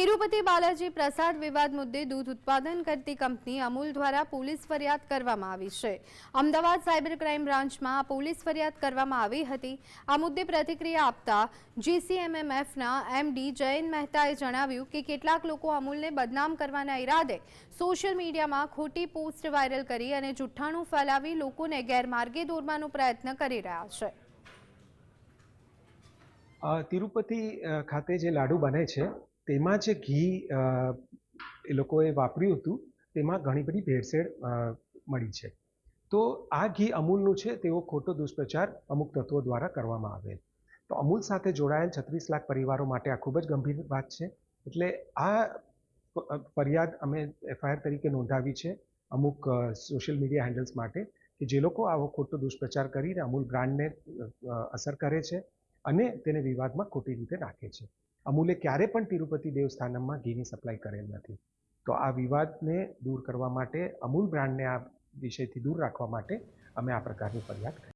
તિરુપતિ બાલાજી પ્રસાદ વિવાદ મુદ્દે દૂધ ઉત્પાદન કરતી કંપની અમૂલ દ્વારા પોલીસ ફરિયાદ કરવામાં આવી છે. અમદાવાદ સાયબર ક્રાઇમ બ્રાન્ચમાં પોલીસ ફરિયાદ કરવામાં આવી હતી. આ મુદ્દે પ્રતિક્રિયા આપતા જીસીએમએમએફના એમડી જયંત મહેતાએ જણાવ્યું કે કેટલાક લોકો અમૂલને બદનામ કરવાના ઈરાદે સોશિયલ મીડિયામાં ખોટી પોસ્ટ વાયરલ કરી અને જુઠ્ઠાણું ફેલાવી લોકોને ગેરમાર્ગે દોરવાનો પ્રયત્ન કરી રહ્યા છે. તિરુપતિ ખાતે જે લાડુ બને છે તેમાં જે ઘી એ લોકોએ વાપર્યું હતું, તેમાં ઘણી બધી ભેળસેળ મળી છે. તો આ ઘી અમૂલનું છે તેવો ખોટો દુષ્પ્રચાર અમુક તત્વો દ્વારા કરવામાં આવેલ તો અમૂલ સાથે જોડાયેલ છત્રીસ લાખ પરિવારો માટે આ ખૂબ જ ગંભીર વાત છે. એટલે આ ફરિયાદ અમે એફઆઈઆર તરીકે નોંધાવી છે, અમુક સોશિયલ મીડિયા હેન્ડલ્સ માટે, કે જે લોકો આવો ખોટો દુષ્પ્રચાર કરીને અમૂલ બ્રાન્ડને અસર કરે છે. અને તેને વિવાદમાં ખોટી રીતે નાખે છે. અમૂલે ક્યારે પણ તિરુપતિ દેવસ્થાનમમાં ઘીની સપ્લાય કરેલ નથી. તો આ વિવાદને દૂર કરવા માટે, અમૂલ બ્રાન્ડને આ વિષયથી દૂર રાખવા માટે અમે આ પ્રકારની ફરિયાદ કરી.